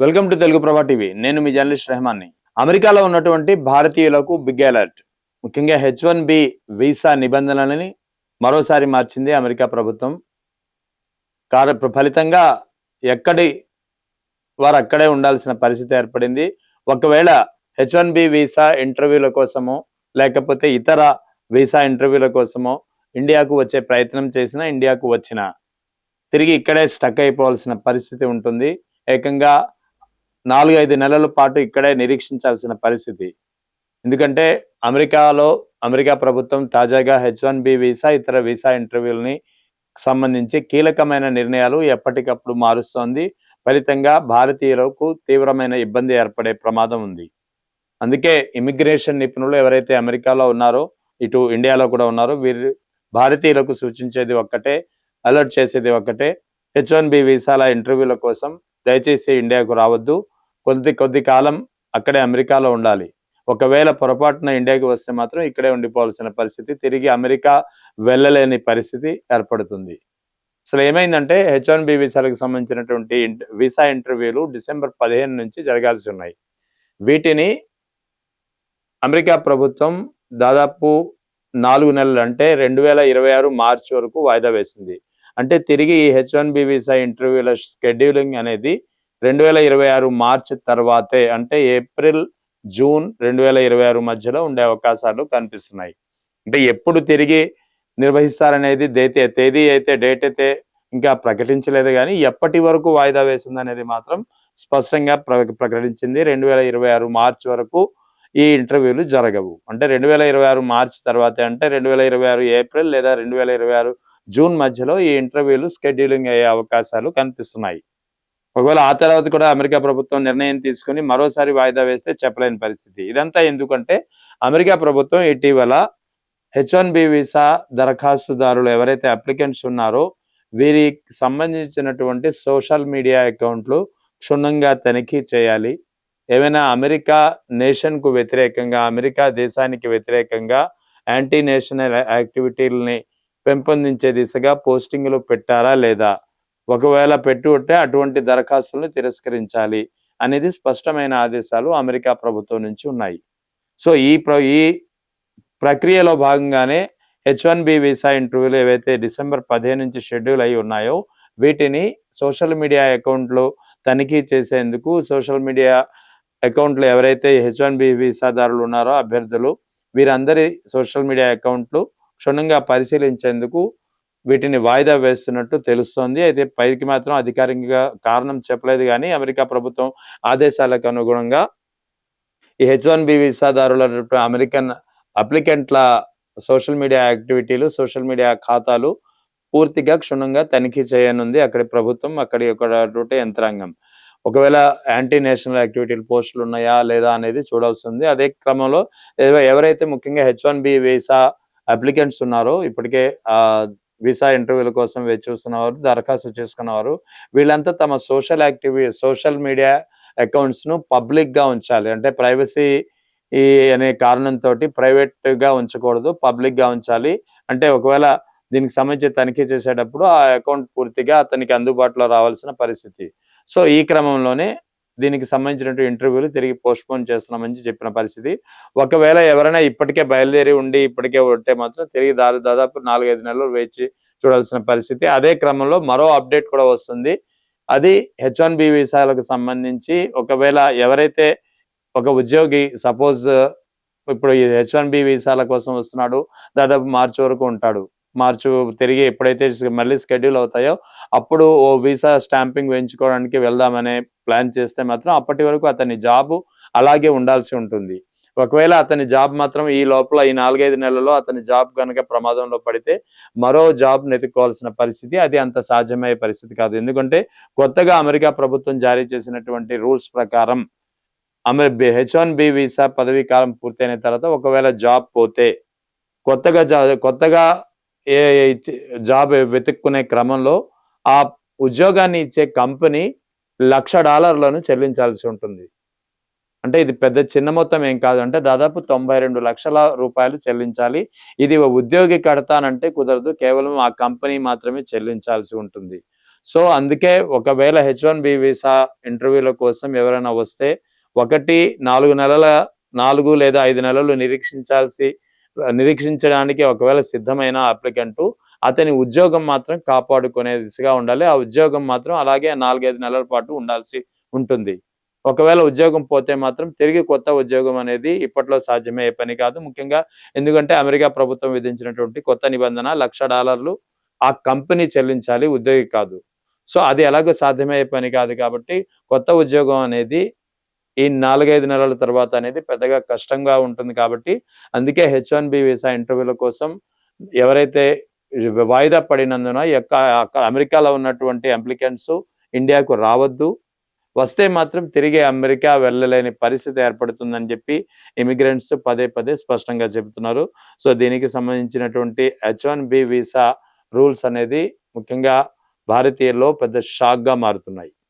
Welcome to Telugu ప్రభా TV. నేను మీ journalist రెహమాన్ని. అమెరికాలో ఉన్నటువంటి భారతీయులకు బిగ్ అలర్ట్. ముఖ్యంగా హెచ్ వన్ బి వీసా నిబంధనలని మరోసారి మార్చింది అమెరికా ప్రభుత్వం. కార ఫలితంగా ఎక్కడి వారు అక్కడే ఉండాల్సిన పరిస్థితి ఏర్పడింది. ఒకవేళ హెచ్ వన్ బి వీసా ఇంటర్వ్యూల కోసమో లేకపోతే ఇతర వీసా ఇంటర్వ్యూల కోసమో ఇండియాకు వచ్చే ప్రయత్నం చేసినా ఇండియాకు వచ్చిన తిరిగి ఇక్కడే స్టక్ అయిపోవాల్సిన పరిస్థితి ఉంటుంది. ఏకంగా నాలుగు ఐదు నెలల పాటు ఇక్కడే నిరీక్షించాల్సిన పరిస్థితి. ఎందుకంటే అమెరికాలో అమెరికా ప్రభుత్వం తాజాగా హెచ్ వన్ బి వీసా ఇతర వీసా ఇంటర్వ్యూలని సంబంధించి కీలకమైన నిర్ణయాలు ఎప్పటికప్పుడు మారుస్తోంది. ఫలితంగా భారతీయులకు తీవ్రమైన ఇబ్బంది ఏర్పడే ప్రమాదం ఉంది. అందుకే ఇమిగ్రేషన్ నిపుణులు ఎవరైతే అమెరికాలో ఉన్నారో ఇటు ఇండియాలో కూడా ఉన్నారో వీరు భారతీయులకు సూచించేది ఒక్కటే అలర్ట్ చేసేది ఒక్కటే హెచ్ వన్ బి వీసాల ఇంటర్వ్యూల కోసం దయచేసి ఇండియాకు రావద్దు. కొద్ది కొద్ది కాలం అక్కడే అమెరికాలో ఉండాలి. ఒకవేళ పొరపాటున ఇండియాకి వస్తే మాత్రం ఇక్కడే ఉండిపోవాల్సిన పరిస్థితి తిరిగి అమెరికా వెళ్ళలేని పరిస్థితి ఏర్పడుతుంది. అసలు ఏమైందంటే హెచ్ వన్ బి వీసాలకు సంబంధించినటువంటి వీసా ఇంటర్వ్యూలు డిసెంబర్ పదిహేను నుంచి జరగాల్సి ఉన్నాయి. వీటిని అమెరికా ప్రభుత్వం దాదాపు నాలుగు నెలలు అంటే రెండు వేల ఇరవై ఆరు మార్చి వరకు వాయిదా వేసింది. అంటే తిరిగి ఈ హెచ్ వన్ బి వీసా ఇంటర్వ్యూల షెడ్యూలింగ్ అనేది రెండు వేల ఇరవై ఆరు మార్చ్ తర్వాతే అంటే ఏప్రిల్ జూన్ రెండు వేల ఇరవై ఆరు మధ్యలో ఉండే అవకాశాలు కనిపిస్తున్నాయి. అంటే ఎప్పుడు తిరిగి నిర్వహిస్తారనేది దైతే తేదీ అయితే డేట్ అయితే ఇంకా ప్రకటించలేదు కానీ ఎప్పటి వరకు వాయిదా వేసింది అనేది మాత్రం స్పష్టంగా ప్ర- ప్రకటించింది రెండు వేల ఇరవై ఆరు మార్చి వరకు ఈ ఇంటర్వ్యూలు జరగవు. అంటే రెండు వేల ఇరవై ఆరు మార్చి తర్వాతే అంటే రెండు వేల ఇరవై ఆరు ఏప్రిల్ లేదా రెండు వేల ఇరవై ఆరు జూన్ మధ్యలో ఈ ఇంటర్వ్యూలు స్కెడ్యూలింగ్ అయ్యే అవకాశాలు కనిపిస్తున్నాయి. ఒకవేళ ఆ తర్వాత కూడా అమెరికా ప్రభుత్వం నిర్ణయం తీసుకుని మరోసారి వాయిదా వేస్తే చెప్పలేని పరిస్థితి. ఇదంతా ఎందుకంటే అమెరికా ప్రభుత్వం ఇటీవల హెచ్ వన్ బి వీసా దరఖాస్తుదారులు ఎవరైతే అప్లికెంట్స్ ఉన్నారో వీరికి సంబంధించినటువంటి సోషల్ మీడియా అకౌంట్లు క్షుణ్ణంగా తనిఖీ చేయాలి. ఏమైనా అమెరికా నేషన్కు వ్యతిరేకంగా అమెరికా దేశానికి వ్యతిరేకంగా యాంటీ నేషనల్ యాక్టివిటీలని పెంపొందించే దిశగా పోస్టింగ్లు పెట్టారా లేదా? ఒకవేళ పెట్టి ఉంటే అటువంటి దరఖాస్తులను తిరస్కరించాలి అనేది స్పష్టమైన ఆదేశాలు అమెరికా ప్రభుత్వం నుంచి ఉన్నాయి. సో ఈ ప్ర ఈ ప్రక్రియలో భాగంగానే హెచ్ వన్ బి వీసా ఇంటర్వ్యూలు ఏవైతే డిసెంబర్ పదిహేను నుంచి షెడ్యూల్ అయి ఉన్నాయో వీటిని సోషల్ మీడియా అకౌంట్లు తనిఖీ చేసేందుకు సోషల్ మీడియా అకౌంట్లు ఎవరైతే హెచ్ వన్ బి వీసాదారులు ఉన్నారో అభ్యర్థులు వీరందరి సోషల్ మీడియా అకౌంట్లు క్షుణ్ణంగా పరిశీలించేందుకు వీటిని వాయిదా వేస్తున్నట్టు తెలుస్తోంది. అయితే పైకి మాత్రం అధికారికంగా కారణం చెప్పలేదు కానీ అమెరికా ప్రభుత్వం ఆదేశాలకు అనుగుణంగా ఈ హెచ్ వన్ బి వీసాదారుల అమెరికన్ అప్లికెంట్ల సోషల్ మీడియా యాక్టివిటీలు సోషల్ మీడియా ఖాతాలు పూర్తిగా క్షుణ్ణంగా తనిఖీ చేయనుంది అక్కడి ప్రభుత్వం అక్కడి యొక్క యంత్రాంగం. ఒకవేళ యాంటీ నేషనల్ యాక్టివిటీలు పోస్టులు ఉన్నాయా లేదా అనేది చూడాల్సి ఉంది. అదే క్రమంలో ఎవరైతే ముఖ్యంగా H one B visa applicants ఉన్నారో ఇప్పటికే వీసా ఇంటర్వ్యూల కోసం వేచి చూస్తున్నవారు దరఖాస్తు చేసుకున్నవారు వీళ్ళంతా తమ సోషల్ యాక్టివి సోషల్ మీడియా అకౌంట్స్ను పబ్లిక్గా పబ్లిక్గా ఉంచాలి. అంటే ప్రైవసీ ఈ అనే కారణంతో ప్రైవేట్గా ఉంచకూడదు పబ్లిక్గా ఉంచాలి. అంటే ఒకవేళ దీనికి సంబంధించి తనిఖీ చేసేటప్పుడు ఆ అకౌంట్ పూర్తిగా అతనికి అందుబాటులో రావాల్సిన పరిస్థితి. సో ఈ క్రమంలోనే దీనికి సంబంధించినటువంటి ఇంటర్వ్యూలు తిరిగి పోస్ట్ పోన్ చేస్తున్నామని చెప్పిన పరిస్థితి. ఒకవేళ ఎవరైనా ఇప్పటికే బయలుదేరి ఉండి ఇప్పటికే ఉంటే మాత్రం తిరిగి దారి దాదాపు నాలుగైదు నెలలు వేచి చూడాల్సిన పరిస్థితి. అదే క్రమంలో మరో అప్డేట్ కూడా వస్తుంది. అది హెచ్ వన్ బి వీసాలకు సంబంధించి ఒకవేళ ఎవరైతే ఒక ఉద్యోగి సపోజ్ ఇప్పుడు ఈ హెచ్ వన్ బి వీసాల కోసం వస్తున్నాడు దాదాపు మార్చి వరకు ఉంటాడు. మార్చి తిరిగి ఎప్పుడైతే మళ్ళీ షెడ్యూల్ అవుతాయో అప్పుడు ఓ వీసా స్టాంపింగ్ వేయించుకోవడానికి వెళ్దామనే ప్లాన్ చేస్తే మాత్రం అప్పటి వరకు అతని జాబ్ అలాగే ఉండాల్సి ఉంటుంది. ఒకవేళ అతని జాబ్ మాత్రం ఈ లోపల ఈ నాలుగైదు నెలల్లో అతని జాబ్ కనుక ప్రమాదంలో పడితే మరో జాబ్ నెతుక్కోవాల్సిన పరిస్థితి అది అంత సాధ్యమయ్యే పరిస్థితి కాదు. ఎందుకంటే కొత్తగా అమెరికా ప్రభుత్వం జారీ చేసినటువంటి రూల్స్ ప్రకారం అమెరి హెచ్ వన్ బి వీసా పదవీ కాలం పూర్తయిన తర్వాత ఒకవేళ జాబ్ పోతే కొత్తగా కొత్తగా ఏ జాబ్ వెతుక్కునే క్రమంలో ఆ ఉద్యోగాన్ని ఇచ్చే కంపెనీ లక్ష డాలర్లను చెల్లించాల్సి ఉంటుంది. అంటే ఇది పెద్ద చిన్న మొత్తం ఏం కాదు. అంటే దాదాపు తొంభై రెండు లక్షల రూపాయలు చెల్లించాలి. ఇది ఉద్యోగి కడతానంటే కుదరదు. కేవలం ఆ కంపెనీ మాత్రమే చెల్లించాల్సి ఉంటుంది. సో అందుకే ఒకవేళ హెచ్ వన్ బి వీసా ఇంటర్వ్యూల కోసం ఎవరైనా వస్తే ఒకటి నాలుగు నెలల నాలుగు లేదా ఐదు నెలలు నిరీక్షించాల్సి నిరీక్షించడానికి ఒకవేళ సిద్ధమైన అప్లికెంట్ అతని ఉద్యోగం మాత్రం కాపాడుకునే దిశగా ఉండాలి. ఆ ఉద్యోగం మాత్రం అలాగే నాలుగైదు నెలల పాటు ఉండాల్సి ఉంటుంది. ఒకవేళ ఉద్యోగం పోతే మాత్రం తిరిగి కొత్త ఉద్యోగం అనేది ఇప్పట్లో సాధ్యమయ్యే పని కాదు. ముఖ్యంగా ఎందుకంటే అమెరికా ప్రభుత్వం విధించినటువంటి కొత్త నిబంధన లక్ష డాలర్లు ఆ కంపెనీ చెల్లించాలి ఉద్యోగి కాదు. సో అది ఎలాగో సాధ్యమయ్యే పని కాదు కాబట్టి కొత్త ఉద్యోగం అనేది ఈ నాలుగైదు నెలల తర్వాత అనేది పెద్దగా కష్టంగా ఉంటుంది కాబట్టి అందుకే హెచ్ వన్ బి వీసా ఇంటర్వ్యూల కోసం ఎవరైతే వాయిదా పడినందున యొక్క అక్కడ అమెరికాలో ఉన్నటువంటి అప్లికెంట్స్ ఇండియాకు రావద్దు. వస్తే మాత్రం తిరిగి అమెరికా వెళ్ళలేని పరిస్థితి ఏర్పడుతుందని చెప్పి ఇమిగ్రెంట్స్ పదే పదే స్పష్టంగా చెబుతున్నారు. సో దీనికి సంబంధించినటువంటి H one B visa rules అనేది ముఖ్యంగా భారతీయుల్లో పెద్ద షాక్గా మారుతున్నాయి.